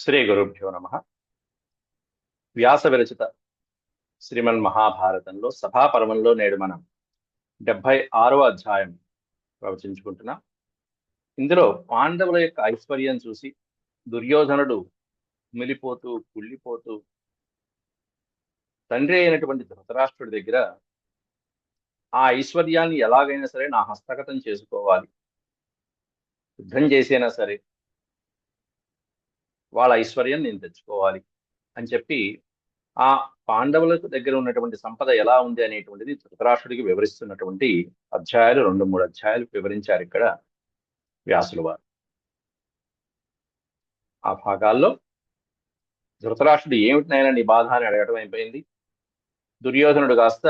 శ్రీ గురుభ్యో నమ. వ్యాస విరచిత శ్రీమన్ మహాభారతంలో సభాపర్వంలో నేడు మనం డెబ్బై ఆరవ అధ్యాయం ప్రవచించుకుంటున్నాం. ఇందులో పాండవుల యొక్క ఐశ్వర్యం చూసి దుర్యోధనుడు మిలిపోతూ కుళ్ళిపోతూ తండ్రి అయినటువంటి ధృతరాష్ట్రుడి దగ్గర ఆ ఐశ్వర్యాన్ని ఎలాగైనా సరే నా హస్తగతం చేసుకోవాలి. యుద్ధం చేసైనా సరే వాళ్ళ ఐశ్వర్యం నేను తెచ్చుకోవాలి అని చెప్పి ఆ పాండవులకు దగ్గర ఉన్నటువంటి సంపద ఎలా ఉంది అనేటువంటిది ధృతరాష్ట్రుడికి వివరిస్తున్నటువంటి అధ్యాయాలు రెండు మూడు అధ్యాయాలు వివరించారు ఇక్కడ వ్యాసులు వారు. ఆ భాగాల్లో ధృతరాష్ట్రుడు ఏమిటినైనా నీ బాధ అని అడగడం అయిపోయింది. దుర్యోధనుడు కాస్త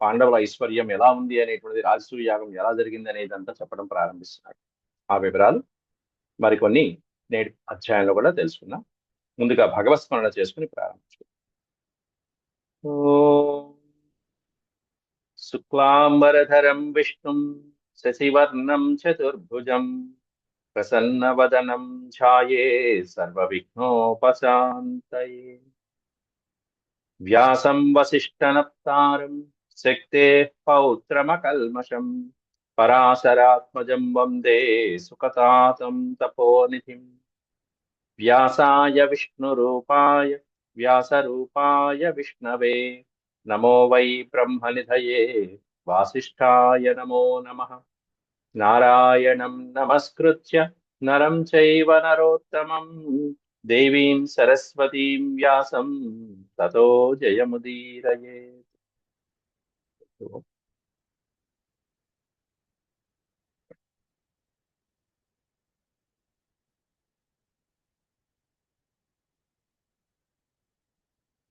పాండవుల ఐశ్వర్యం ఎలా ఉంది అనేటువంటిది రాజసూయ యాగం ఎలా జరిగింది అనేదంతా చెప్పడం ప్రారంభిస్తున్నాడు. ఆ వివరాలు మరికొన్ని నేటి అధ్యాయంలో కూడా తెలుసుకుందాం. ముందుగా భగవత్ స్మరణ చేసుకుని ప్రారంభించుకుందాం. శుక్లాంబరధరం విష్ణుం శశివర్ణం చతుర్భుజం ప్రసన్నవదనం ఛాయే సర్వవిఘ్నోపశాంతయే. వ్యాసం వసిష్ఠనప్తారం శక్తే పౌత్రమకల్మషం पराशरात्मजं वंदे सुकतातं तपोनिधिं। व्यासाय विष्णुरूपाय, व्यासरूपाय विष्णवे, नमो वै ब्रह्मनिधये, वासिष्ठाय नमो नमः। नारायणं नमस्कृत्य, नरं चैव नरोत्तमं। देवीं सरस्वतीं व्यासं, ततो जयमुदीरयेत्।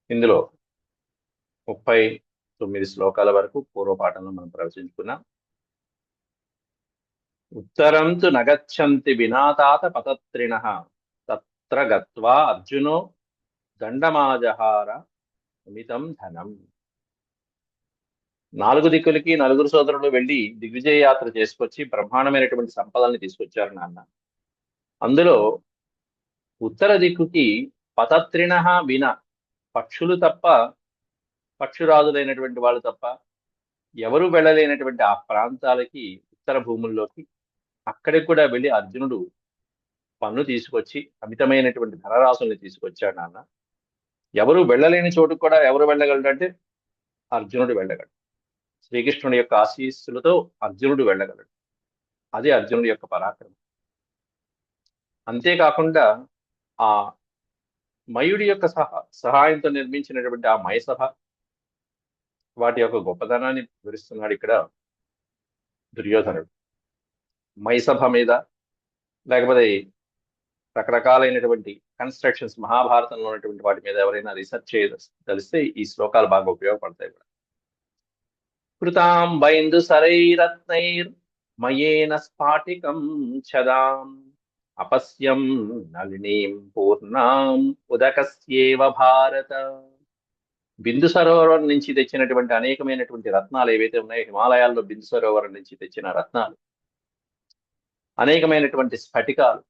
ఇందులో ముప్పై తొమ్మిది శ్లోకాల వరకు పూర్వపాఠంలో మనం ప్రవచించుకున్నాం ఉత్తరం తు నగచ్చంతి వినాతాత పతత్రిణ తత్ర గత్వా అర్జునో దండమాజహార అమితం ధనం. నాలుగు దిక్కులకి నలుగురు సోదరులు వెళ్ళి దిగ్విజయ యాత్ర చేసుకొచ్చి బ్రహ్మాండమైనటువంటి సంపదల్ని తీసుకొచ్చారు నాన్న. అందులో ఉత్తర దిక్కుకి పతత్రిణ విన పక్షులు తప్ప పక్షురాజులైనటువంటి వాళ్ళు తప్ప ఎవరు వెళ్ళలేనటువంటి ఆ ప్రాంతాలకి ఉత్తర భూముల్లోకి అక్కడికి కూడా వెళ్ళి అర్జునుడు పన్ను తీసుకొచ్చి అమితమైనటువంటి ధనరాశుల్ని తీసుకొచ్చాడు నాన్న. ఎవరు వెళ్ళలేని చోటుకు కూడా ఎవరు వెళ్ళగలడంటే అర్జునుడు వెళ్ళగలడు. శ్రీకృష్ణుడి యొక్క ఆశీస్సులతో అర్జునుడు వెళ్ళగలడు. అది అర్జునుడి యొక్క పరాక్రమం. అంతేకాకుండా ఆ మయుడి యొక్క సహా సహాయంతో నిర్మించినటువంటి ఆ మయసభ వాటి యొక్క గొప్పతనాన్ని వివరిస్తున్నాడు ఇక్కడ దుర్యోధనుడు. మైసభ మీద లేకపోతే రకరకాలైనటువంటి కన్స్ట్రక్షన్స్ మహాభారతంలో ఉన్నటువంటి వాటి మీద ఎవరైనా రీసెర్చ్ చేయ తెలిస్తే ఈ శ్లోకాలు బాగా ఉపయోగపడతాయి కూడా. కృతాం బైందు సరైరత్నైర్ మయేన స్ఫాటికం చదాం. అపశ్యం నళినీం పూర్ణాం ఉదకస్యేవ భారత. బిందు సరోవరం నుంచి తెచ్చినటువంటి అనేకమైనటువంటి రత్నాలు ఏవైతే ఉన్నాయో హిమాలయాల్లో బిందు సరోవరం నుంచి తెచ్చిన రత్నాలు అనేకమైనటువంటి స్ఫటికాలు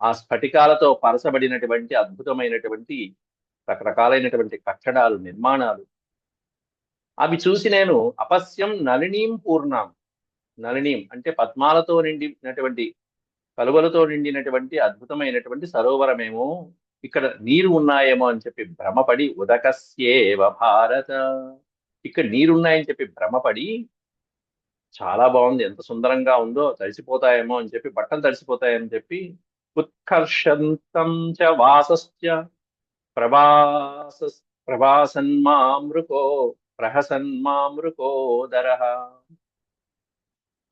ఆ స్ఫటికాలతో పరచబడినటువంటి అద్భుతమైనటువంటి రకరకాలైనటువంటి కట్టడాలు నిర్మాణాలు. అవి చూసి నేను అపస్యం నళినీం పూర్ణాం నళినీం అంటే పద్మాలతో నిండినటువంటి కలువలతో నిండినటువంటి అద్భుతమైనటువంటి సరోవరమేమో. ఇక్కడ నీరు ఉన్నాయేమో అని చెప్పి భ్రమపడి ఉదకస్యేవ భారత. ఇక్కడ నీరున్నాయని చెప్పి భ్రమపడి చాలా బాగుంది. ఎంత సుందరంగా ఉందో తడిసిపోతాయేమో అని చెప్పి బట్టలు తడిసిపోతాయని చెప్పి ఉత్కర్షంతం చ వాసశ్చ ప్రభాస ప్రభాసన్మామృకో ప్రహసన్మామృకోదర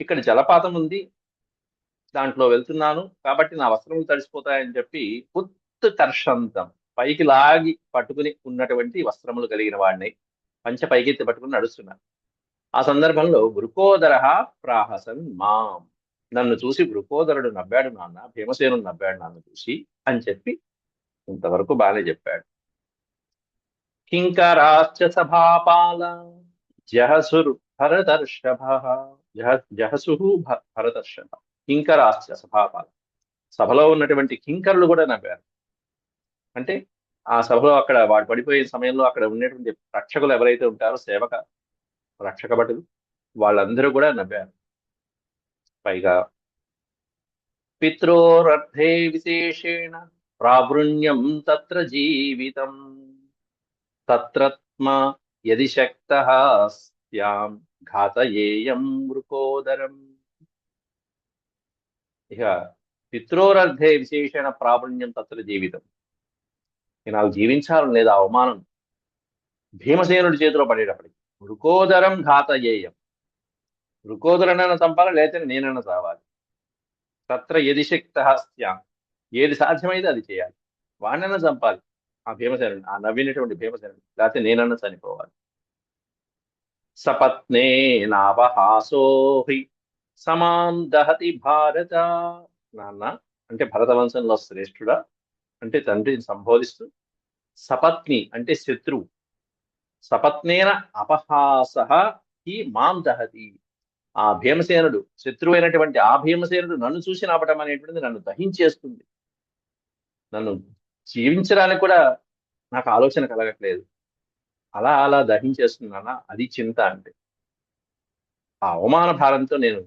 ఇక్కడ జలపాతం ఉంది. దాంట్లో వెళ్తున్నాను. కాబట్టి నా వస్త్రములు తడిసిపోతాయని చెప్పి ఉత్కర్షంతం పైకి లాగి పట్టుకుని ఉన్నటువంటి వస్త్రములు కలిగిన వాడిని పంచ పైకెత్తి పట్టుకుని నడుస్తున్నాను ఆ సందర్భంలో వృకోదర ప్రాహసన్ మాం. నన్ను చూసి వృకోదరుడు నవ్వాడు నాన్న భీమసేనుడు నవ్వాడు నాన్న చూసి అని చెప్పి ఇంతవరకు బాగానే చెప్పాడు. కింకరాశ్చ సభాపాల జహసురు భరతర్షభ. జహ జహసు భరతర్షభ. కింకరాశ్చ సభాపాల సభలో ఉన్నటువంటి కింకరులు కూడా నవ్వారు. అంటే ఆ సభలో అక్కడ వాడు పడిపోయే సమయంలో అక్కడ ఉన్నటువంటి రక్షకులు ఎవరైతే ఉంటారో సేవక రక్షక భటులు వాళ్ళందరూ కూడా నవ్వారు. పైగా పిత్రోరర్థే విశేషేణ ప్రావృణ్యం తత్ర జీవితం. తత్రత్మ యది శక్త ఘాతయేయం మృకోదరం ఇక పిత్రోరర్థే విశేషణ ప్రావణ్యం తత్ర జీవితం. ఇక నాకు జీవించాలని లేదా అవమానం. భీమసేనుడి చేతిలో పడేటప్పటికి. మృకోదరం ఘాతయేయం మృకోదరనైనా చంపాలి లేకపోతే నేనైనా చావాలి. తత్ర యది శక్త ఏది సాధ్యమైతే అది చేయాలి. వాడినైనా చంపాలి. ఆ భీమసేనుడు ఆ నవ్వినటువంటి భీమసేనుడు లేకపోతే నేనన్నా చనిపోవాలి. సపత్నే నావహాసోహి. సమాం దహతి భారత. నాన్న అంటే భరతవంశంలో శ్రేష్ఠుడా? అంటే తండ్రిని సంబోధిస్తూ సపత్ని అంటే శత్రువు సపత్నేన అపహాస హి మాం దహతి. ఆ భీమసేనుడు శత్రువు అయినటువంటి ఆ భీమసేనుడు నన్ను చూసి నాపటం అనేటువంటిది నన్ను దహించేస్తుంది. నన్ను జీవించడానికి కూడా నాకు ఆలోచన కలగట్లేదు. అలా అలా దహించేస్తున్నానా అది చింత అంటే. ఆ అవమాన భారంతో నేను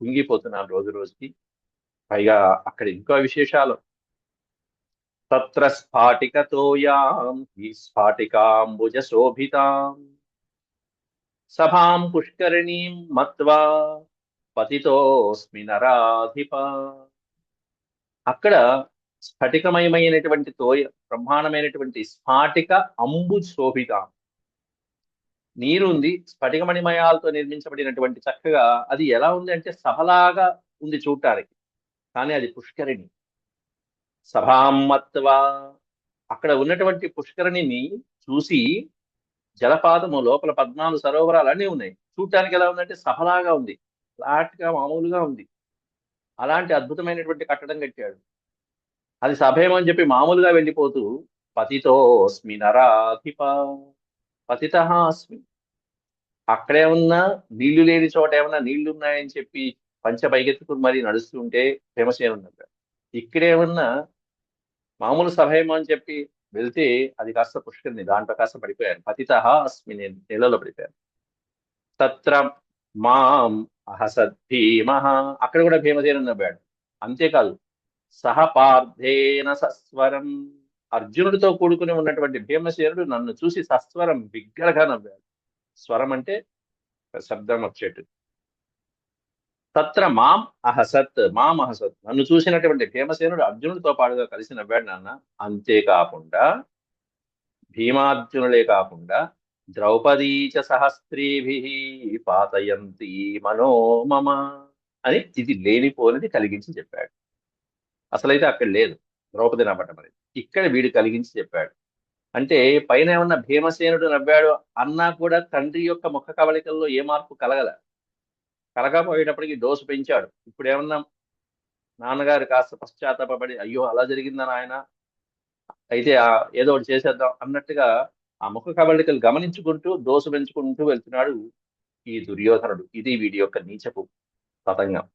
కుంగిపోతున్నాను రోజు రోజుకి. పైగా అక్కడ ఇంకా విశేషాలు. తత్ర స్ఫాటికతోయాం ఈ స్ఫాటికాంబుజ శోభితాం సభాం పుష్కరిణీం మత్వా పతితోస్మి నరాధిప. అక్కడ స్ఫటికమయమైనటువంటి తోయ బ్రహ్మాండమైనటువంటి స్ఫాటిక అంబు శోభితాం నీరు ఉంది స్ఫటికమణిమయాలతో నిర్మించబడినటువంటి చక్కగా అది ఎలా ఉంది అంటే సభలాగా ఉంది చూడటానికి. కానీ అది పుష్కరిణి. సభామత్వ అక్కడ ఉన్నటువంటి పుష్కరిణిని చూసి జలపాతము లోపల పద్నాలుగు సరోవరాలు అన్నీ ఉన్నాయి. చూడటానికి ఎలా ఉందంటే సభలాగా ఉంది. ఫ్లాట్గా మామూలుగా ఉంది. అలాంటి అద్భుతమైనటువంటి కట్టడం కట్టాడు. అది సభేమని చెప్పి మామూలుగా వెళ్ళిపోతూ పతితోస్మి నరాధిప. పతిత అస్మి. అక్కడే ఉన్నా నీళ్ళు లేని చోట ఏమన్నా నీళ్ళు ఉన్నాయని చెప్పి పంచ పైకెత్తుకుని మరీ నడుస్తుంటే భీమసేన ఉన్నది ఇక్కడేమన్నా మామూలు సభేమో అని చెప్పి వెళ్తే అది కాస్త పుష్కరిని దాంట్లో కాస్త పడిపోయాను పతిత అస్మి నేను నీళ్ళలో పడిపోయాను తత్ర మాం అహసద్భీమ అక్కడ కూడా భీమసేన నవ్వాడు అంతేకాదు సహపార్థేన సస్వరం. అర్జునుడితో కూడుకుని ఉన్నటువంటి భీమసేనుడు నన్ను చూసి సస్వరం బిగ్గరగా నవ్వాడు స్వరం అంటే శబ్దం వచ్చేటు తత్ర మాం అహసత్ మాం అహసత్. నన్ను చూసినటువంటి భీమసేనుడు అర్జునుడితో పాటుగా కలిసి నవ్వాడు నాన్న. అంతేకాకుండా భీమార్జునులే కాకుండా ద్రౌపదీచ సహస్త్రీభి పాతయంతి మనోమమ అని ఇది లేనిపోనిది కలిగించి చెప్పాడు. అసలైతే అక్కడ లేదు. ద్రౌపది నవ్వటం అనేది ఇక్కడ వీడు కలిగించి చెప్పాడు. అంటే పైన ఏమన్నా భీమసేనుడు నవ్వాడు అన్నా కూడా తండ్రి యొక్క ముఖ కవళికల్లో ఏ మార్పు కలగల? కలగపోయేటప్పటికి డోసు పెంచాడు. ఇప్పుడు ఏమన్నా నాన్నగారు కాస్త పశ్చాత్తాపడి అయ్యో అలా జరిగిందని ఆయన అయితే ఏదో ఒకటి చేసేద్దాం అన్నట్టుగా ఆ ముఖ కవళికలు గమనించుకుంటూ దోసు పెంచుకుంటూ వెళ్తున్నాడు ఈ దుర్యోధనుడు. ఇది వీడి యొక్క నీచపు పతంగం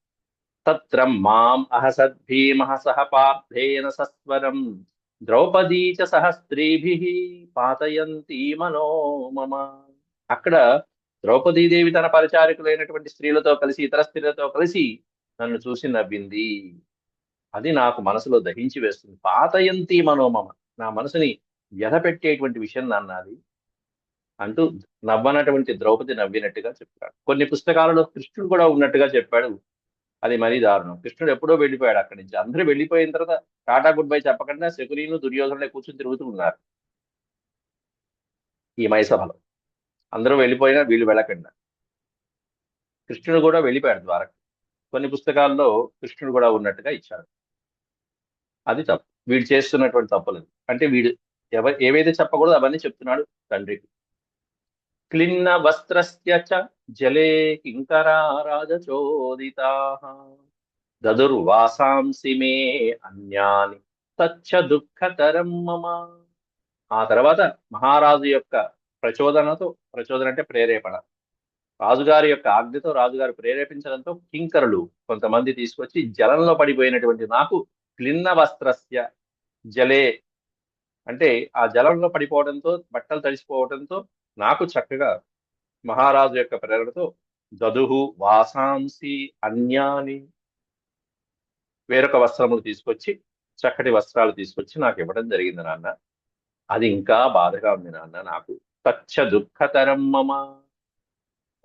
తత్ర మాం అహసద్భీమ సహ పార్థేన సస్వరం. ద్రౌపదీ చ సహ స్త్రీభి పాతయంతి మనో మమ. అక్కడ ద్రౌపదీదేవి తన పరిచారికులైనటువంటి స్త్రీలతో కలిసి ఇతర స్త్రీలతో కలిసి నన్ను చూసి నవ్వింది అది నాకు మనసులో దహించి వేస్తుంది. పాతయంతి మనోమమ నా మనసుని వ్యధపెట్టేటువంటి విషయం నాన్నది అంటూ నవ్వనటువంటి ద్రౌపది నవ్వినట్టుగా చెప్పాడు కొన్ని పుస్తకాలలో కృష్ణుడు కూడా ఉన్నట్టుగా చెప్పాడు. అది మరీ దారుణం. కృష్ణుడు ఎప్పుడో వెళ్ళిపోయాడు అక్కడి నుంచి. అందరూ వెళ్ళిపోయిన తర్వాత టాటా గుడ్ బై చెప్పకుండా శకునీను దుర్యోధనులే కూర్చొని తిరుగుతున్నారు ఈ మైసభలో. అందరూ వెళ్ళిపోయినా వీళ్ళు వెళ్ళకుండా. కృష్ణుడు కూడా వెళ్ళిపోయాడు ద్వారక. కొన్ని పుస్తకాల్లో కృష్ణుడు కూడా ఉన్నట్టుగా ఇచ్చాడు అది తప్పు. వీడు చేస్తున్నటువంటి తప్పులేదు అంటే వీడు ఎవ ఏవైతే చెప్పకూడదు అవన్నీ చెప్తున్నాడు తండ్రికి. క్లిన్న వస్త్రస్య జలే కింకరా రాజచోదితా దదుర్వాసాంసి మే అన్యాని తచ్చ దుఃఖతరం మమ. ఆ తర్వాత మహారాజు యొక్క ప్రచోదనతో ప్రచోదన అంటే ప్రేరేపణ. రాజుగారి యొక్క ఆజ్ఞతో రాజుగారు ప్రేరేపించడంతో కింకరులు కొంతమంది తీసుకొచ్చి జలంలో పడిపోయినటువంటి నాకు క్లిన్న వస్త్రస్య జలే అంటే ఆ జలంలో పడిపోవడంతో బట్టలు తడిసిపోవడంతో నాకు చక్కగా మహారాజు యొక్క ప్రేరణతో దదుహు వాసాంసి అన్యాని వేరొక వస్త్రములు తీసుకొచ్చి చక్కటి వస్త్రాలు తీసుకొచ్చి నాకు ఇవ్వడం జరిగింది నాన్న. అది ఇంకా బాధగా ఉంది నాన్న నాకు. తచ్చ దుఃఖతరం మమ.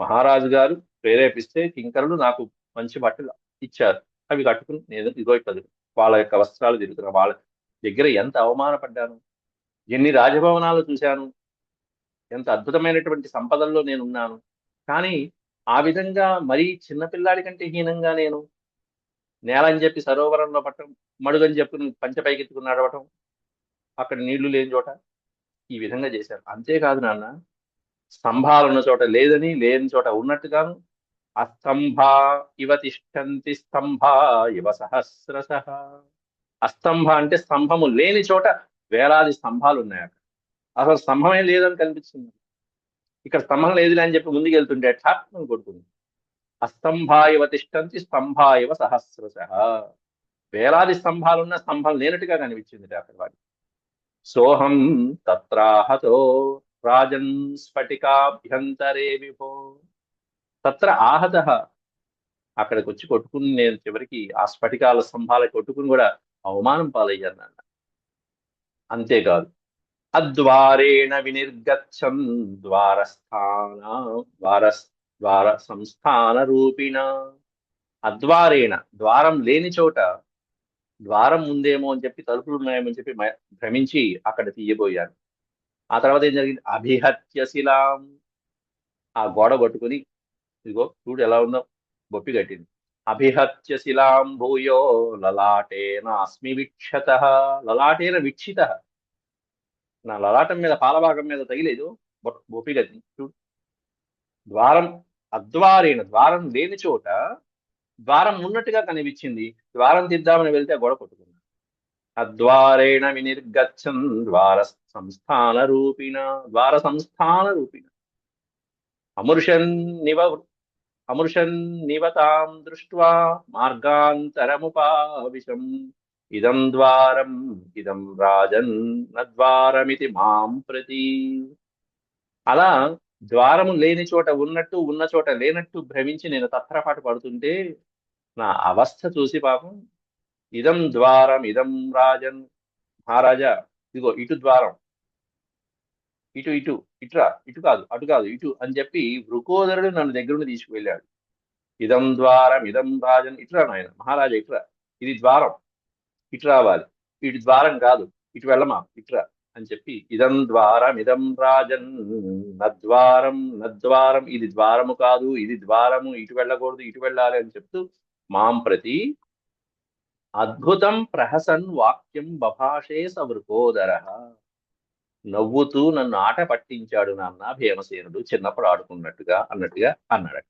మహారాజు గారు ప్రేరేపిస్తే కింకరులు నాకు మంచి బట్టలు ఇచ్చారు. అవి కట్టుకుని నేను ఇదో ఇట్లా వాళ్ళ యొక్క వస్త్రాలు తిరుగుతున్నా వాళ్ళ దగ్గర ఎంత అవమానపడ్డాను. ఎన్ని రాజభవనాలు చూశాను. ఎంత అద్భుతమైనటువంటి సంపదల్లో నేను ఉన్నాను కానీ ఆ విధంగా మరీ చిన్నపిల్లాడి కంటే హీనంగా నేను నేలని చెప్పి సరోవరంలో పట్టడం మడుగని చెప్పి పంచపైకెత్తుకు నడవటం అక్కడ నీళ్ళు లేని చోట ఈ విధంగా చేశారు. అంతేకాదు నాన్న స్తంభాలు ఉన్న చోట లేదని లేని చోట ఉన్నట్టుగాను అస్తంభా ఇవ తిష్టంతి స్తంభా ఇవ సహస్రశ. అస్తంభ అంటే స్తంభము లేని చోట వేలాది స్తంభాలు ఉన్నాయి అక్కడ అసలు స్తంభమే లేదని కనిపిస్తుంది. ఇక్కడ స్తంభం లేదు అని చెప్పి ముందుకు వెళ్తుంటే ఠాప్ కొడుతుంది అస్తంభాయవ తిష్టంతి స్తంభాయవ సహస్రశ. వేలాది స్తంభాలున్న స్తంభం లేనట్టుగా కనిపించింది అక్కడ వాడికి సోహం తత్రాహతో రాజన్ స్ఫటికాభ్యంతరే విభో. తత్ర ఆహత అక్కడికి వచ్చి కొట్టుకుని నేను చివరికి ఆ స్ఫటికాల స్తంభాలకు కొట్టుకుని కూడా అవమానం పాలయ్యాను అన్న అంతేకాదు అద్వారేణ వినిర్గచ్చన్ ద్వారస్థాన ద్వార ద్వార సంస్థాన రూపిణ అద్వారేణ ద్వారం లేని చోట ద్వారం ఉందేమో అని చెప్పి తలుపులు అని చెప్పి భ్రమించి అక్కడ తీయబోయాను ఆ తర్వాత ఏం జరిగింది? అభిహత్య శిలాం. ఆ గోడ కొట్టుకుని ఇదిగో చూడు ఎలా ఉందో బొప్పి కట్టింది. అభిహత్య శిలాం భూయో లలాటేన అస్మి విక్షత. లలాటేన విక్షిత. నా లలాటం మీద పాలభాగం మీద తగిలేదు. బొప్పి చూడు. ద్వారం అద్వారేణ ద్వారం లేని చోట ద్వారం ఉన్నట్టుగా కనిపించింది. ద్వారం తిద్దామని వెళ్తే గొడవ కొట్టుకున్నాను అద్వారేణ వినిర్గచ్చన్ ద్వార సంస్థాన రూపిణ ద్వార సంస్థాన రూపిణ. అమృషన్ నివ అమృషన్ నివతాం దృష్ట్వా మార్గాంతరముపావిశం. ఇదం ద్వారం ఇదం రాజన్ నద్వారమితి మాం ప్రతి. అలా ద్వారము లేని చోట ఉన్నట్టు ఉన్న చోట లేనట్టు భ్రమించి నేను తత్రపాటు పడుతుంటే నా అవస్థ చూసి పాపం ఇదం ద్వారం ఇదం రాజన్. మహారాజా ఇదిగో ఇటు ద్వారం. ఇటు ఇటు ఇటురా ఇటు కాదు అటు కాదు ఇటు అని చెప్పి వృకోదరుడు నన్ను దగ్గరుండి తీసుకువెళ్ళాడు. ఇదం ద్వారం ఇదం రాజన్ ఇటురా నాయన మహారాజా ఇటురా ఇది ద్వారం. ఇటు రావాలి. ఇటు ద్వారం కాదు. ఇటు వెళ్ళమా? ఇటురా అని చెప్పి ఇదం ద్వారం ఇదం రాజన్ నద్వారం నద్వారం ఇది ద్వారము కాదు ఇది ద్వారము ఇటు వెళ్ళకూడదు ఇటు వెళ్ళాలి అని చెప్తూ మాం ప్రతి అద్భుతం ప్రహసన్ వాక్యం బభాషే సవృకోదర. నవ్వుతూ నన్ను ఆట పట్టించాడు నాన్న భీమసేనుడు చిన్నప్పుడు ఆడుకున్నట్టుగా అన్నట్టుగా అన్నాడు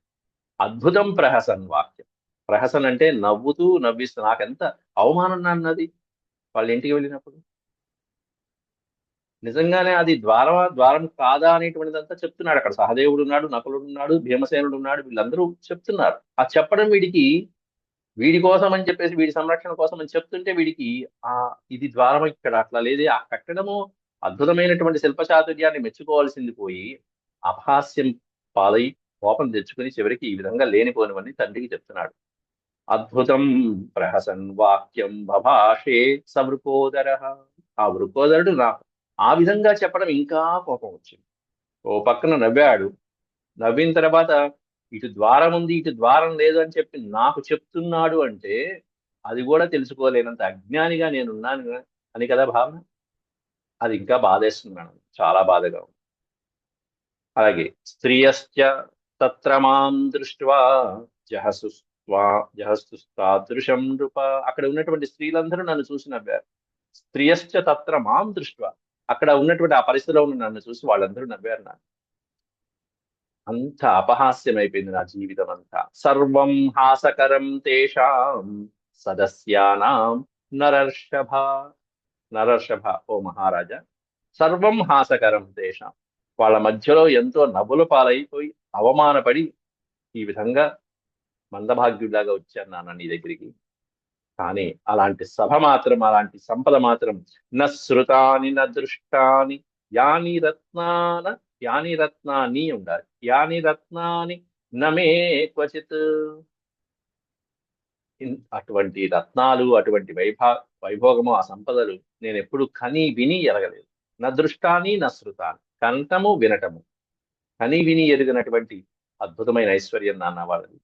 అద్భుతం ప్రహసన్ వాక్యం. ప్రహసన్ అంటే నవ్వుతూ నవ్విస్తూ నాకెంత అవమానం అన్నది వాళ్ళ ఇంటికి వెళ్ళినప్పుడు. నిజంగానే అది ద్వారమా ద్వారం కాదా అనేటువంటిదంతా చెప్తున్నాడు. అక్కడ సహదేవుడు ఉన్నాడు నకులుడు ఉన్నాడు భీమసేనుడు ఉన్నాడు వీళ్ళందరూ చెప్తున్నారు. ఆ చెప్పడం వీడికి వీడి కోసం అని చెప్పేసి వీడి సంరక్షణ కోసం అని చెప్తుంటే వీడికి ఆ ఇది ద్వారం ఇక్కడ అట్లా లేదే. ఆ కట్టడము అద్భుతమైనటువంటి శిల్పచాతుర్యాన్ని మెచ్చుకోవాల్సింది పోయి అపహాస్యం పాలై కోపం తెచ్చుకుని చివరికి ఈ విధంగా లేనిపోనివన్నీ తండ్రికి చెప్తున్నాడు. అద్భుతం ప్రహసన్ వాక్యం బభాషే సవృకోదర. ఆ వృకోదరుడు నా ఆ విధంగా చెప్పడం ఇంకా కోపం వచ్చింది. ఓ పక్కన నవ్వాడు. నవ్విన తర్వాత ఇటు ద్వారం ఉంది ఇటు ద్వారం లేదు అని చెప్పి నాకు చెప్తున్నాడు అంటే అది కూడా తెలుసుకోలేనంత అజ్ఞానిగా నేనున్నాను అని కదా భావన? అది ఇంకా బాధేస్తుంది మేడం. చాలా బాధగా ఉంది. అలాగే స్త్రియశ్చ తత్ర మాం దృష్ట్వా జహసు జహస్తుస్తాదృశం నృప. అక్కడ ఉన్నటువంటి స్త్రీలందరూ నన్ను చూసి నవ్వారు. స్త్రియశ్చ తత్ర మాం దృష్ట్వా. అక్కడ ఉన్నటువంటి ఆ పరిస్థితిలో ఉన్న నన్ను చూసి వాళ్ళందరూ నవ్వారు నాకు అంత అపహాస్యం అయిపోయింది నా జీవితం అంతా సర్వం హాసకరం తేషాం సదస్యానాం నరర్షభ. నరర్షభ ఓ మహారాజా. సర్వం హాసకరం తేషాం. వాళ్ళ మధ్యలో ఎంతో నవ్వుల పాలైపోయి అవమానపడి ఈ విధంగా మందభాగ్యుడిలాగా వచ్చాను నాన్న నీ దగ్గరికి. కానీ అలాంటి సభ మాత్రం అలాంటి సంపద మాత్రం న శృతాని న దృష్టాని యాని రత్నాన యాని రత్నాని ఉండాలి. యాని రత్నాని నమే క్వచిత్. అటువంటి రత్నాలు అటువంటి వైభా వైభోగము ఆ సంపదలు నేను ఎప్పుడు కని విని ఎరగలేదు. నా దృష్టాని నా శృతాని. కంటము వినటము. కని విని ఎరిగినటువంటి అద్భుతమైన ఐశ్వర్యం నాన్న వాళ్ళది.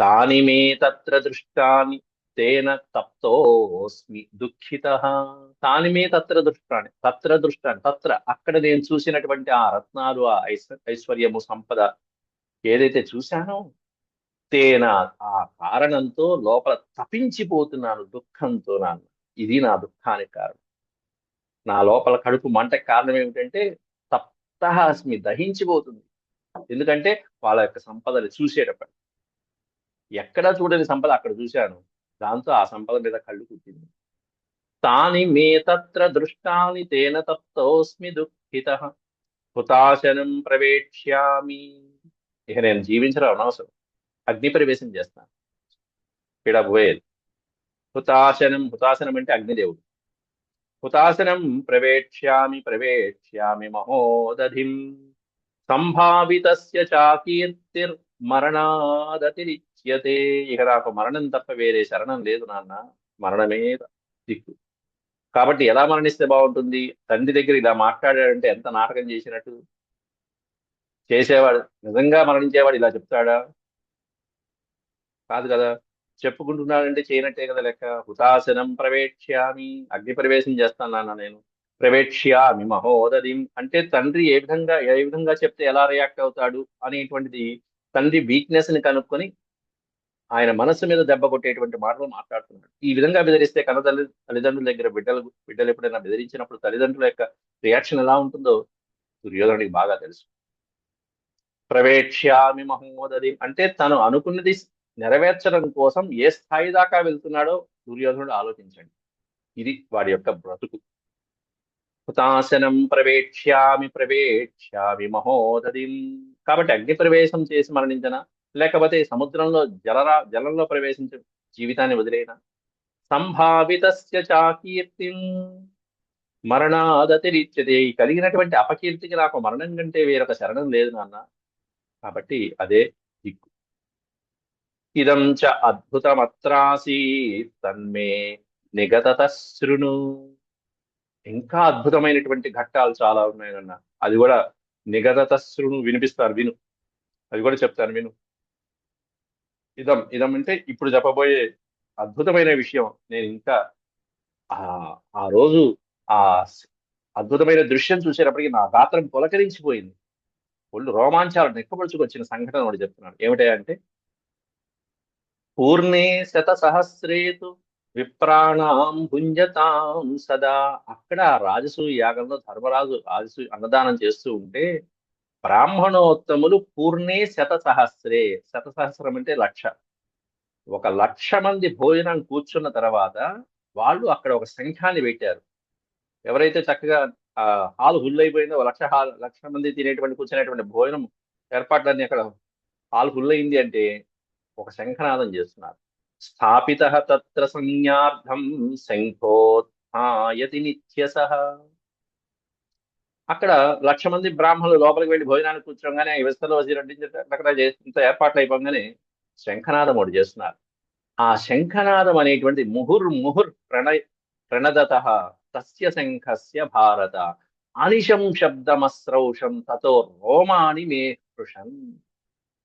తాని మే తత్ర దృష్టాని తేన తప్తోస్మి దుఃఖిత తాని మే తత్ర దృష్టాన్ని తత్ర దృష్టాన్ని తత్ర అక్కడ నేను చూసినటువంటి ఆ రత్నాలు ఆ ఐశ్వర్యము సంపద ఏదైతే చూశానో తేన ఆ కారణంతో లోపల తపించిపోతున్నాను దుఃఖంతో నాన్న. ఇది నా దుఃఖానికి కారణం. నా లోపల కడుపు మంటకి కారణం ఏమిటంటే తప్త అస్మి దహించిపోతుంది. ఎందుకంటే వాళ్ళ యొక్క సంపదలు చూసేటప్పుడు ఎక్కడా చూడని సంపద అక్కడ చూశాను. దాంతో ఆ సంపద మీద కళ్ళు కుట్టింది. తాని మే తత్ర దృష్టాని తేన తప్తోస్మి దుఃఖిత. హుతాశనం ప్రవేక్ష్యామి. ఇక నేను జీవించడం అనవసరం. అగ్ని ప్రవేశం చేస్తాను. ఇక్కడ పోయేది. హుతాశనం హుతాశనం అంటే అగ్నిదేవుడు. హుతాశనం ప్రవేక్ష్యామి ప్రవేక్ష్యామి మహోదధిం. సంభావితస్య చాకీర్తిర్ మరణాదతిరిచ్యతే ఇక నాకు మరణం తప్ప వేరే శరణం లేదు నాన్న. మరణమే దిక్కు. కాబట్టి ఎలా మరణిస్తే బాగుంటుంది? తండ్రి దగ్గర ఇలా మాట్లాడాడంటే ఎంత నాటకం చేసినట్టు? చేసేవాడు నిజంగా మరణించేవాడు ఇలా చెప్తాడా? కాదు కదా. చెప్పుకుంటున్నాడంటే చేయనట్టే కదా లెక్క. హుతాసనం ప్రవేక్ష్యామి. అగ్ని ప్రవేశం చేస్తాను నాన్న నేను. ప్రవేక్ష్యామి మహోదధిం. అంటే తండ్రి ఏ విధంగా ఏ విధంగా చెప్తే ఎలా రియాక్ట్ అవుతాడు అనేటువంటిది తండ్రి వీక్నెస్ని కనుక్కొని ఆయన మనసు మీద దెబ్బ కొట్టేటువంటి మాటలు మాట్లాడుతున్నాడు. ఈ విధంగా బెదిరిస్తే కన్న తల్లి తల్లిదండ్రుల దగ్గర బిడ్డలు బిడ్డలు ఎప్పుడైనా బెదిరించినప్పుడు తల్లిదండ్రుల యొక్క రియాక్షన్ ఎలా ఉంటుందో దుర్యోధనుడికి బాగా తెలుసు. ప్రవేక్ష్యామి మహోదధి అంటే తను అనుకున్నది నెరవేర్చడం కోసం ఏ స్థాయి దాకా వెళ్తున్నాడో దుర్యోధనుడు ఆలోచించండి. ఇది వాడి యొక్క బ్రతుకు. హుతాసనం ప్రవేక్ష్యామి ప్రవేక్ష్యామి మహోదది కాబట్టి అగ్ని ప్రవేశం చేసి మరణించిన? లేకపోతే సముద్రంలో జలరా జలంలో ప్రవేశించ జీవితాన్ని వదిలేనా? సంభావితస్య చాకీర్తిం మరణాదతిరిచ్యతే. కలిగినటువంటి అపకీర్తికి నాకు మరణం కంటే వేరొక శరణం లేదు నాన్న. కాబట్టి అదే దిక్కు. ఇదం చ అద్భుతమత్రాసీ తన్మే నిగతత శృణు ఇంకా అద్భుతమైనటువంటి ఘట్టాలు చాలా ఉన్నాయన్న అది కూడా నిగతత శృణు వినిపిస్తారు విను. అది కూడా చెప్తాను విను. ఇదం ఇదం అంటే ఇప్పుడు చెప్పబోయే అద్భుతమైన విషయం. నేను ఇంకా ఆ ఆ రోజు ఆ అద్భుతమైన దృశ్యం చూసేటప్పటికి నా గాత్రం పులకరించిపోయింది. ఒళ్ళు రోమాంచాలు నెక్కపరుచుకొచ్చిన సంఘటన వాడు చెప్తున్నాడు ఏమిటంటే పూర్ణే శత సహస్రేతు విప్రాణాం భుంజతాం సదా. అక్కడ రాజసూయ యాగంలో ధర్మరాజు రాజసూయ అన్నదానం చేస్తూ ఉంటే బ్రాహ్మణోత్తములు పూర్ణే శత సహస్రే శత సహస్రం అంటే లక్ష. ఒక లక్ష మంది భోజనం కూర్చున్న తర్వాత వాళ్ళు అక్కడ ఒక సంఖ్యాన్ని పెట్టారు. ఎవరైతే చక్కగా ఆ హాల్ హుల్ అయిపోయిందో లక్ష హాల్ లక్ష మంది తినేటువంటి కూర్చునేటువంటి భోజనం ఏర్పాట్లన్నీ అక్కడ హాల్ హుల్ అయింది అంటే ఒక శంఖనాదం చేస్తున్నారు. స్థాపిత తత్ర సంజ్ఞార్థం శంఖోత్యతి నిత్యస అక్కడ లక్ష మంది బ్రాహ్మణులు లోపలికి వెళ్ళి భోజనానికి కూర్చోగానే వ్యవస్థలో అక్కడ చేసిన ఏర్పాట్లు అయిపోగానే శంఖనాదం ఒకటి చేస్తున్నారు. ఆ శంఖనాదం అనేటువంటి ముహుర్ ముహుర్ ప్రణయ ప్రణదత తస్య శంఖస్య భారత. అనిశం శబ్దమస్రౌషం తతో రోమాని మే కృషన్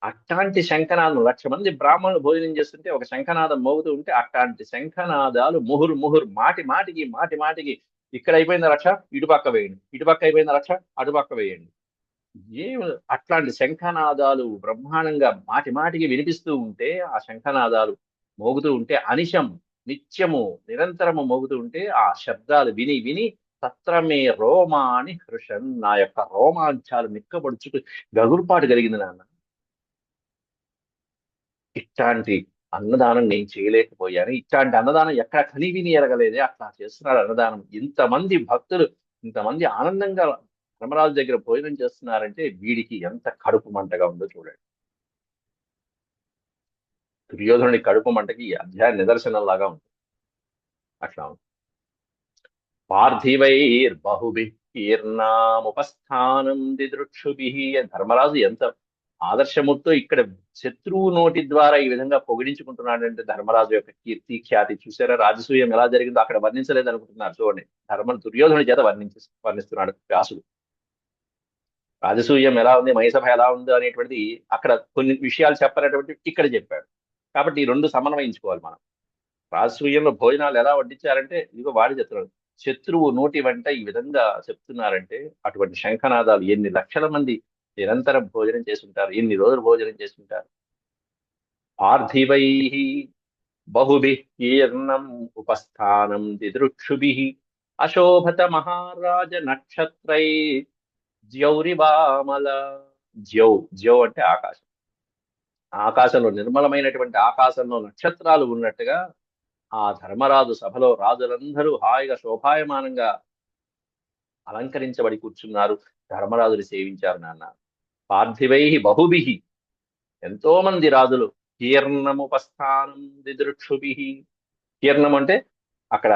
అట్లాంటి శంఖనాదం లక్ష మంది బ్రాహ్మణులు భోజనం చేస్తుంటే ఒక శంఖనాదం మోగుతూ ఉంటే అట్లాంటి శంఖనాదాలు ముహుర్ ముహుర్ మాటి మాటికి మాటి మాటికి ఇక్కడ అయిపోయింది రక్ష ఇటుపక్క వేయండి. ఇటుపక్క అయిపోయింది రక్ష అటుపక్క వేయండి. ఏం అట్లాంటి శంఖనాదాలు బ్రహ్మాండంగా మాటి మాటికి వినిపిస్తూ ఉంటే ఆ శంఖనాదాలు మోగుతూ ఉంటే అనిశం నిత్యము నిరంతరము మోగుతూ ఉంటే ఆ శబ్దాలు విని విని తత్రమే రోమాని హృషన్ నా యొక్క రోమాంచాలు నిక్కబడుచుకు గగురుపాటు కలిగింది నాన్న. ఇట్లాంటి అన్నదానం నేను చేయలేకపోయాను. ఇట్లాంటి అన్నదానం ఎక్కడ కనివిని ఎరగలేదే. అట్లా చేస్తున్నాడు అన్నదానం. ఇంతమంది భక్తులు ఇంతమంది ఆనందంగా ధర్మరాజు దగ్గర భోజనం చేస్తున్నారంటే వీడికి ఎంత కడుపు మంటగా ఉందో చూడండి. దుర్యోధనుడి కడుపు మంటకి అధ్యాయ నిదర్శనంలాగా ఉంది అట్లా ఉంది పార్థివైర్బహుభి కీర్ణాముపస్థానం దిదృక్షుభి. ధర్మరాజు ఎంత ఆదర్శముతో ఇక్కడ శత్రువు నోటి ద్వారా ఈ విధంగా పొగిడించుకుంటున్నాడు అంటే ధర్మరాజు యొక్క కీర్తి ఖ్యాతి చూసారా? రాజసూయం ఎలా జరిగిందో అక్కడ వర్ణించలేదు అనుకుంటున్నారు. చూడండి ధర్మ దుర్యోధన చేత వర్ణించి వర్ణిస్తున్నాడు వ్యాసుడు. రాజసూయం ఎలా ఉంది? మహిసభ ఎలా ఉంది అనేటువంటిది అక్కడ కొన్ని విషయాలు చెప్పనటువంటి ఇక్కడ చెప్పాడు. కాబట్టి ఈ రెండు సమన్వయించుకోవాలి మనం. రాజసూయంలో భోజనాలు ఎలా వడ్డించారంటే ఇదిగో వాడి చెప్తున్నాడు శత్రువు నోటి వెంట ఈ విధంగా చెప్తున్నారంటే అటువంటి శంఖనాదాలు ఎన్ని లక్షల మంది నిరంతరం భోజనం చేసుంటారు ఇన్ని రోజులు భోజనం చేసుంటారు పార్థివై బహుభి కీర్ణం ఉపస్థానం దిదృక్షుభి అశోభత మహారాజ నక్షత్రై జ్యౌరివామల. జ్యౌ జ్యౌ అంటే ఆకాశం. ఆకాశంలో నిర్మలమైనటువంటి ఆకాశంలో నక్షత్రాలు ఉన్నట్టుగా ఆ ధర్మరాజు సభలో రాజులందరూ హాయిగా శోభాయమానంగా అలంకరించబడి కూర్చున్నారు. ధర్మరాజుని సేవించారు నాన్న. పార్థివై బహుభి. ఎంతో మంది రాజులు కీర్ణముపస్థానం దిదృక్షుభి. కీర్ణం అంటే అక్కడ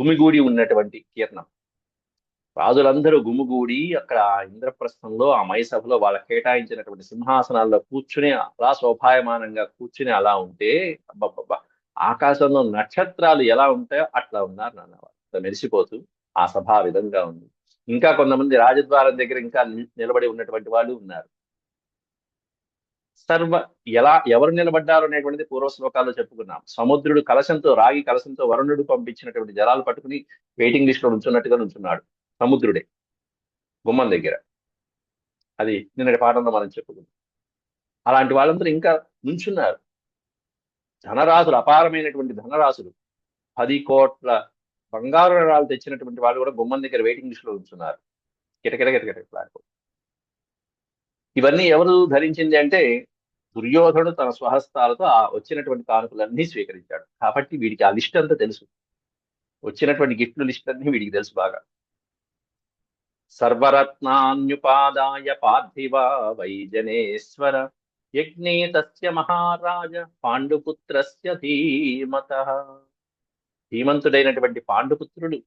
గుమిగూడి ఉన్నటువంటి కీర్ణం. రాజులందరూ గుమిగూడి అక్కడ ఇంద్రప్రస్థంలో ఆ మైసభలో వాళ్ళ కేటాయించినటువంటి సింహాసనాల్లో కూర్చుని అలా శోభాయమానంగా కూర్చుని అలా ఉంటే అబ్బబ్బబ్బా ఆకాశంలో నక్షత్రాలు ఎలా ఉంటాయో అట్లా ఉన్నారు నాన్న వాళ్ళు. మెరిసిపోతూ ఆ సభ విధంగా ఉంది. ఇంకా కొంతమంది రాజద్వారం దగ్గర ఇంకా నిలబడి ఉన్నటువంటి వాళ్ళు ఉన్నారు. సర్వ ఎలా ఎవరు నిలబడ్డారు అనేటువంటిది పూర్వ శ్లోకాల్లో చెప్పుకున్నాం. సముద్రుడు కలశంతో రాగి కలశంతో వరుణుడు పంపించినటువంటి జలాలు పట్టుకుని వెయిటింగ్ లిస్ట్లో ఉంచున్నట్టుగా ఉంచున్నాడు సముద్రుడే గుమ్మం దగ్గర. అది నిన్నటి పాఠంలో మనం చెప్పుకున్నాం. అలాంటి వాళ్ళందరూ ఇంకా నుంచున్నారు. ధనరాశులు అపారమైనటువంటి ధనరాశులు. పది కోట్ల బంగారు రాళ్ళు తెచ్చినటువంటి వాళ్ళు కూడా గుమ్మం దగ్గర వెయిటింగ్ లిస్టులో ఉంచున్నారు కిటకిట కిటకిటలాడుకో ఇవన్నీ ఎవరు ధరించింది అంటే దుర్యోధనుడు తన స్వహస్తాలతో ఆ వచ్చినటువంటి కానుకలన్నీ స్వీకరించాడు. కాబట్టి వీడికి ఆ లిస్ట్ అంతా తెలుసు. వచ్చినటువంటి గిఫ్ట్లు లిస్ట్ అన్ని వీడికి తెలుసు బాగా. సర్వరత్నాన్యుపాదాయ పార్థివ వైజనేశ్వర యజ్ఞే తస్య మహారాజ పాండుపుత్రస్య ధీమత. ధీమంతుడైనటువంటి పాండుపుత్రుడు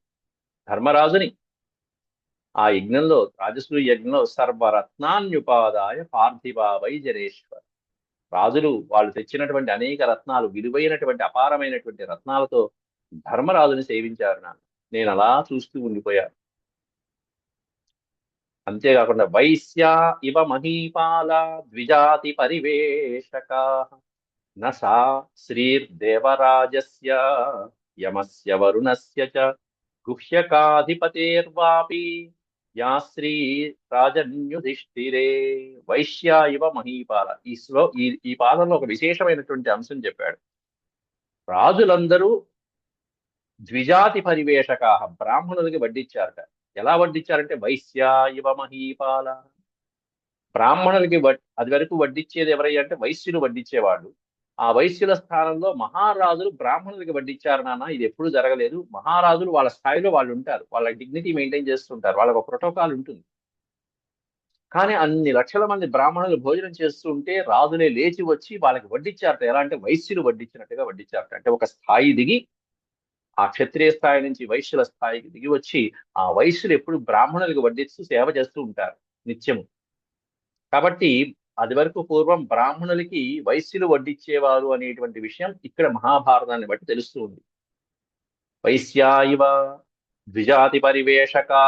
ధర్మరాజుని. ఆ యజ్ఞంలో రాజసూయ యజ్ఞంలో సర్వరత్నాన్యుపాదాయ పార్థివ వైజనేశ్వర రాజులు వాళ్ళు తెచ్చినటువంటి అనేక రత్నాలు విలువైనటువంటి అపారమైనటువంటి రత్నాలతో ధర్మరాజుని సేవించారు నాన్న. నేను అలా చూస్తూ ఉండిపోయాను. అంతేకాకుండా వైశ్య ఇవ మహీపాల ద్విజాతి పరివేషక నసా శ్రీర్దేవరాజస్య. యమస్య వరుణస్య చ గుహ్యకాధిపతేర్వాపి యా శ్రీ రాజన్యుధిష్ఠిరే వైశ్య ఇవ మహీపాల ఈ శ్లో ఈ ఈ పాదంలో ఒక విశేషమైనటువంటి అంశం చెప్పాడు. రాజులందరూ ద్విజాతి పరివేషక బ్రాహ్మణులకి వడ్డిచ్చారట. ఎలా వడ్డిచ్చారంటే వైశ్య ఇవ మహీపాల. బ్రాహ్మణులకి అది వరకు వడ్డిచ్చేది ఎవరయ్యా అంటే వైశ్యులు వడ్డిచ్చేవాళ్ళు. ఆ వైశ్యుల స్థానంలో మహారాజులు బ్రాహ్మణులకి వడ్డించారు నాన్న. ఇది ఎప్పుడు జరగలేదు. మహారాజులు వాళ్ళ స్థాయిలో వాళ్ళు ఉంటారు. వాళ్ళ డిగ్నిటీ మెయింటైన్ చేస్తుంటారు. వాళ్ళకి ఒక ప్రోటోకాల్ ఉంటుంది. కానీ అన్ని లక్షల మంది బ్రాహ్మణులు భోజనం చేస్తుంటే రాజులే లేచి వచ్చి వాళ్ళకి వడ్డించారట. ఎలా అంటే వైశ్యులు వడ్డించినట్టుగా వడ్డించారట. అంటే ఒక స్థాయి దిగి ఆ క్షత్రియ స్థాయి నుంచి వైశ్యుల స్థాయికి దిగి వచ్చి ఆ వైశ్యులు ఎప్పుడు బ్రాహ్మణులకు వడ్డిస్తూ సేవ చేస్తూ ఉంటారు నిత్యము. కాబట్టి అది వరకు పూర్వం బ్రాహ్మణులకి వైశ్యులు వడ్డిచ్చేవారు అనేటువంటి విషయం ఇక్కడ మహాభారతాన్ని బట్టి తెలుస్తూ ఉంది. వైశ్యాయివ ద్విజాతి పరివేషకా.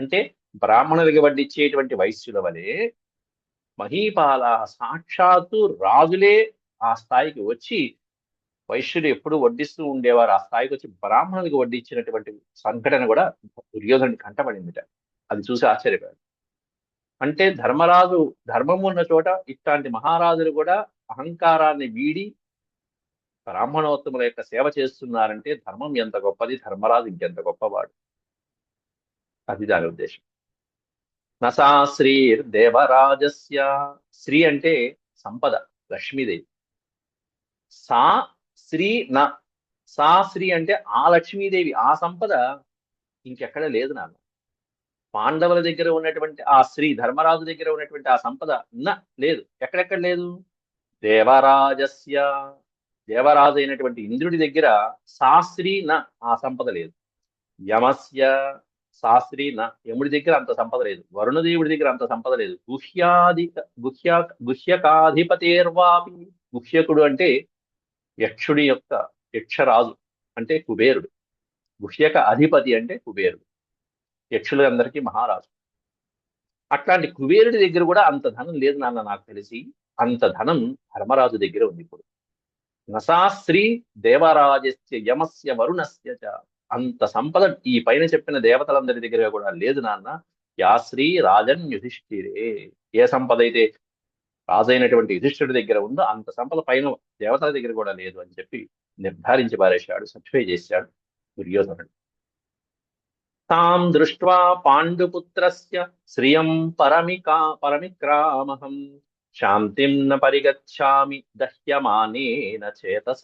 అంటే బ్రాహ్మణులకి వడ్డిచ్చేటువంటి వైశ్యుల వలె మహీపాల సాక్షాత్తు రాజులే ఆ స్థాయికి వచ్చి వైశ్యులు ఎప్పుడు వడ్డిస్తూ ఉండేవారు. ఆ స్థాయికి వచ్చి బ్రాహ్మణులకు వడ్డించినటువంటి సంఘటన కూడా దుర్యోధనుడి కంటపడిందిట అది చూసి ఆశ్చర్యపోయాడు అంటే ధర్మరాజు ధర్మం ఉన్న చోట ఇట్లాంటి మహారాజులు కూడా అహంకారాన్ని వీడి బ్రాహ్మణోత్తముల యొక్క సేవ చేస్తున్నారంటే ధర్మం ఎంత గొప్పది ధర్మరాజు ఇంకెంత గొప్పవాడు? అది దాని ఉద్దేశం. నసా శ్రీ దేవరాజస్య శ్రీ అంటే సంపద లక్ష్మీదేవి. సా శ్రీ నా సా శ్రీ అంటే ఆ లక్ష్మీదేవి ఆ సంపద ఇంకెక్కడ లేదు నాన్న. పాండవుల దగ్గర ఉన్నటువంటి ఆ శ్రీ ధర్మరాజు దగ్గర ఉన్నటువంటి ఆ సంపద నా లేదు. ఎక్కడెక్కడ లేదు? దేవరాజస్య. దేవరాజు అయినటువంటి ఇంద్రుడి దగ్గర శాస్త్రి న ఆ సంపద లేదు. యమస్య శాస్త్రి న యముడి దగ్గర అంత సంపద లేదు. వరుణదేవుడి దగ్గర అంత సంపద లేదు. గుహ్యాధిక గుహ్య గుహ్యకాధిపతేర్వాపి. గుహ్యకుడు అంటే యక్షుడి యొక్క యక్షరాజు అంటే కుబేరుడు. గుహ్యక అధిపతి అంటే కుబేరుడు. యక్షులందరికీ మహారాజు. అట్లాంటి కుబేరుడి దగ్గర కూడా అంత ధనం లేదు నాన్న నాకు తెలిసి. అంత ధనం ధర్మరాజు దగ్గర ఉంది ఇప్పుడు. నసాశ్రీ దేవరాజస్య యమస్య వరుణస్య అంత సంపద ఈ పైన చెప్పిన దేవతలందరి దగ్గర కూడా లేదు నాన్న. యాశ్రీ రాజన్ యుధిష్ఠిరే. ఏ సంపద అయితే రాజైనటువంటి యుధిష్ఠుడి దగ్గర ఉందో అంత సంపద పైన దేవతల దగ్గర కూడా లేదు అని చెప్పి నిర్ధారించి పారేశాడు సర్టిఫై చేశాడు దుర్యోధనుడు. తాం దృష్ట్వా పాండుపుత్రస్య శ్రియం పరమికా పరమిక్రామహం శాంతిం న పరిగచ్చామి దహ్యమానేన చేతస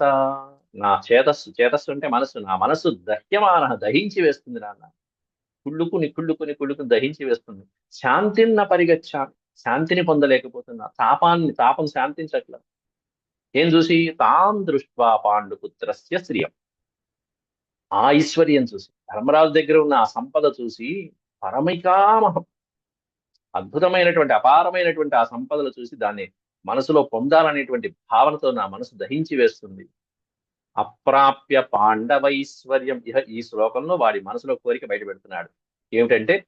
నా చేతస్సు చేతస్సు అంటే మనస్సు నా మనసు దహ్యమాన దహించి వేస్తుంది నాన్న కుళ్ళుకుని కుళ్ళుకుని కుళ్ళుకుని దహించి వేస్తుంది శాంతిం న పరిగచ్చామి శాంతిని పొందలేకపోతున్నా తాపాన్ని తాపం శాంతించట్లేదు ఏం చూసి తాం దృష్ట్వా పాండుపుత్రస్య శ్రియం ఆ ఐశ్వర్యం చూసి ధర్మరాజు దగ్గర ఉన్న ఆ సంపద చూసి పరమికామహం అద్భుతమైనటువంటి అపారమైనటువంటి ఆ సంపదలు చూసి దాన్ని మనసులో పొందాలనేటువంటి భావనతో నా మనసు దహించి వేస్తుంది. అప్రాప్య పాండవైశ్వర్యం. ఇహ ఈ శ్లోకంలో వాడి మనసులో కోరిక బయట పెడుతున్నాడు. ఏమిటంటే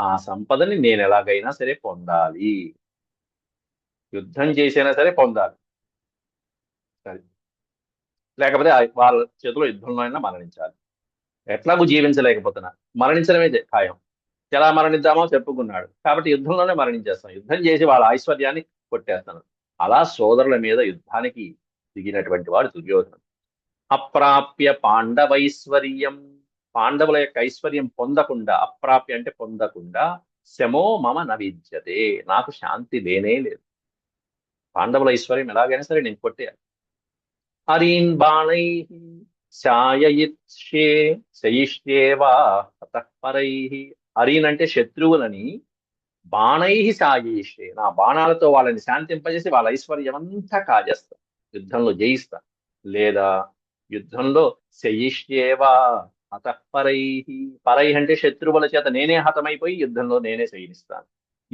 ఆ సంపదని నేను ఎలాగైనా సరే పొందాలి. యుద్ధం చేసైనా సరే పొందాలి. సరే. లేకపోతే వాళ్ళ చేతిలో యుద్ధంలో అయినా మరణించాలి. ఎట్లాగూ జీవించలేకపోతున్నా మరణించడమే ఖాయం. ఎలా మరణిద్దామో చెప్పుకున్నాడు. కాబట్టి యుద్ధంలోనే మరణించేస్తాం. యుద్ధం చేసి వాళ్ళ ఐశ్వర్యాన్ని కొట్టేస్తాను. అలా సోదరుల మీద యుద్ధానికి దిగినటువంటి వాడు దుర్యోధనుడు. అప్రాప్య పాండవైశ్వర్యం. పాండవుల యొక్క ఐశ్వర్యం పొందకుండా అప్రాప్య అంటే పొందకుండా శమో మమ నవిద్యతే. నాకు శాంతి లేనే లేదు. పాండవుల ఐశ్వర్యం ఎలాగైనా సరే నేను కొట్టేయాలి. హరీన్ బాణై శాయయిత్షే శయిష్యేవా పరై. హరీన్ అంటే శత్రువులని బాణై సాయిష్యే నా బాణాలతో వాళ్ళని శాంతింపజేసి వాళ్ళ ఐశ్వర్యం అంతా కాజేస్తా. యుద్ధంలో జయిస్తా. లేదా యుద్ధంలో శయిష్యేవా హతపరై పరై. అంటే శత్రువుల చేత నేనే హతమైపోయి యుద్ధంలో నేనే శయనిస్తాను.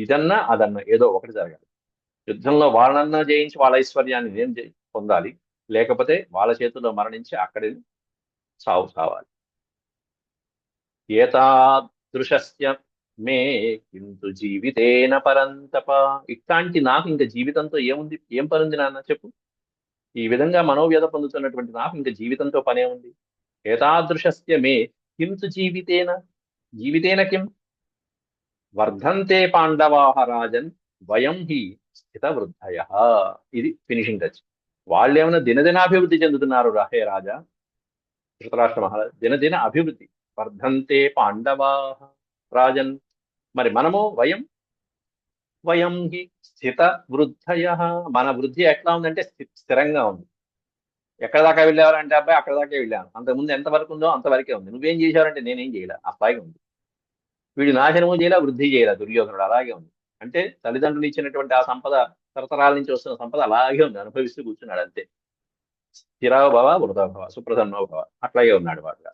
ఇదన్నా అదన్నా ఏదో ఒకటి జరగాలి. యుద్ధంలో వాళ్ళన్నా జయించి వాళ్ళ ఐశ్వర్యాన్ని నేను పొందాలి. లేకపోతే వాళ్ళ చేతుల్లో మరణించి అక్కడి సావు కావాలి ఏతాదృశస్య మే ఇంతు జీవితేన పరంతప. ఇట్లాంటి నాకు ఇంకా జీవితంతో ఏముంది? ఏం పనుంది నాన్న? చెప్పు. ఈ విధంగా మనోవ్యధ పొందుతున్నటువంటి నాకు ఇంకా జీవితంతో పనే ఉంది. ఏతాదృశస్య మే కింతు జీవితేన. జీవితేన కిం? వర్ధంతే పాండవాహ రాజన్ వయం హి స్థిత వృద్ధయ ఇది ఫినిషింగ్ టచ్. వాళ్ళు ఏమైనా దినదినాభివృద్ధి చెందుతున్నారు రాహే రాజా? ధృతరాష్ట్ర మహారాజ్ దినదిన అభివృద్ధి. వర్ధంతే పాండవా రాజన్. మరి మనము వయం? వయం హి స్థిత వృద్ధయ. మన వృద్ధి ఎట్లా ఉందంటే స్థిరంగా ఉంది. ఎక్కడ దాకా వెళ్ళేవారంటే అబ్బాయి అక్కడ దాకా వెళ్ళాను. అంతకుముందు ఎంత వరకు ఉందో అంతవరకే ఉంది. నువ్వేం చేశావంటే నేనేం చేయలే. అబ్బాయిగా ఉంది. వీడు నాశనము చేయలే వృద్ధి చేయలే దుర్యోధనుడు అలాగే ఉంది. అంటే తల్లిదండ్రులు ఇచ్చినటువంటి ఆ సంపద తరతరాల నుంచి వస్తున్న సంపద అలాగే ఉంది. అనుభవిస్తూ కూర్చున్నాడు అంతే. స్థిరావ భవ వృధా భవ సుప్రసన్నో భవ. అట్లాగే ఉన్నాడు వాడు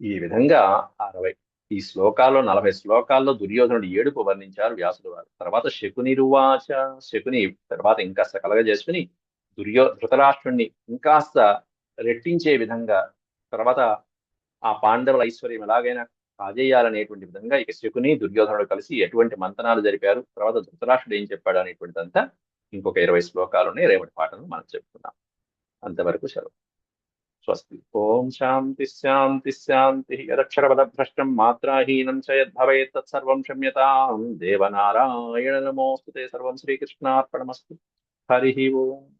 ఈ విధంగా అరవై ఈ శ్లోకాల్లో నలభై శ్లోకాల్లో దుర్యోధనుడు ఏడుపు వర్ణించారు వ్యాసుడు వారు. తర్వాత శకుని రువాచ శకుని తర్వాత ఇంకాస్త కలగజేసుకుని దుర్యో ధృతరాష్ట్రుణ్ణి ఇంకాస్త రెట్టించే విధంగా తర్వాత ఆ పాండవుల ఐశ్వర్యం ఎలాగైనా కాజేయాలనేటువంటి విధంగా ఇక శకుని దుర్యోధనుడు కలిసి ఎటువంటి మంతనాలు జరిపారు? తర్వాత ధృతరాష్ట్రుడు ఏం చెప్పాడు అనేటువంటిదంతా ఇంకొక ఇరవై శ్లోకాలు ఉన్నాయి రేపటి పాటను మనం చెప్పుకుందాం. అంతవరకు సెలవు. స్వస్తి. ఓం శాంతి శాంతి శాంతి. యదక్షరపదభ్రష్టం మాత్రాహీనం చ యద్భవేత్ తత్సర్వం క్షమ్యతాం. దేవనారాయణ నమోస్తుతే సర్వం శ్రీకృష్ణార్పణమస్తు. హరి ఓం.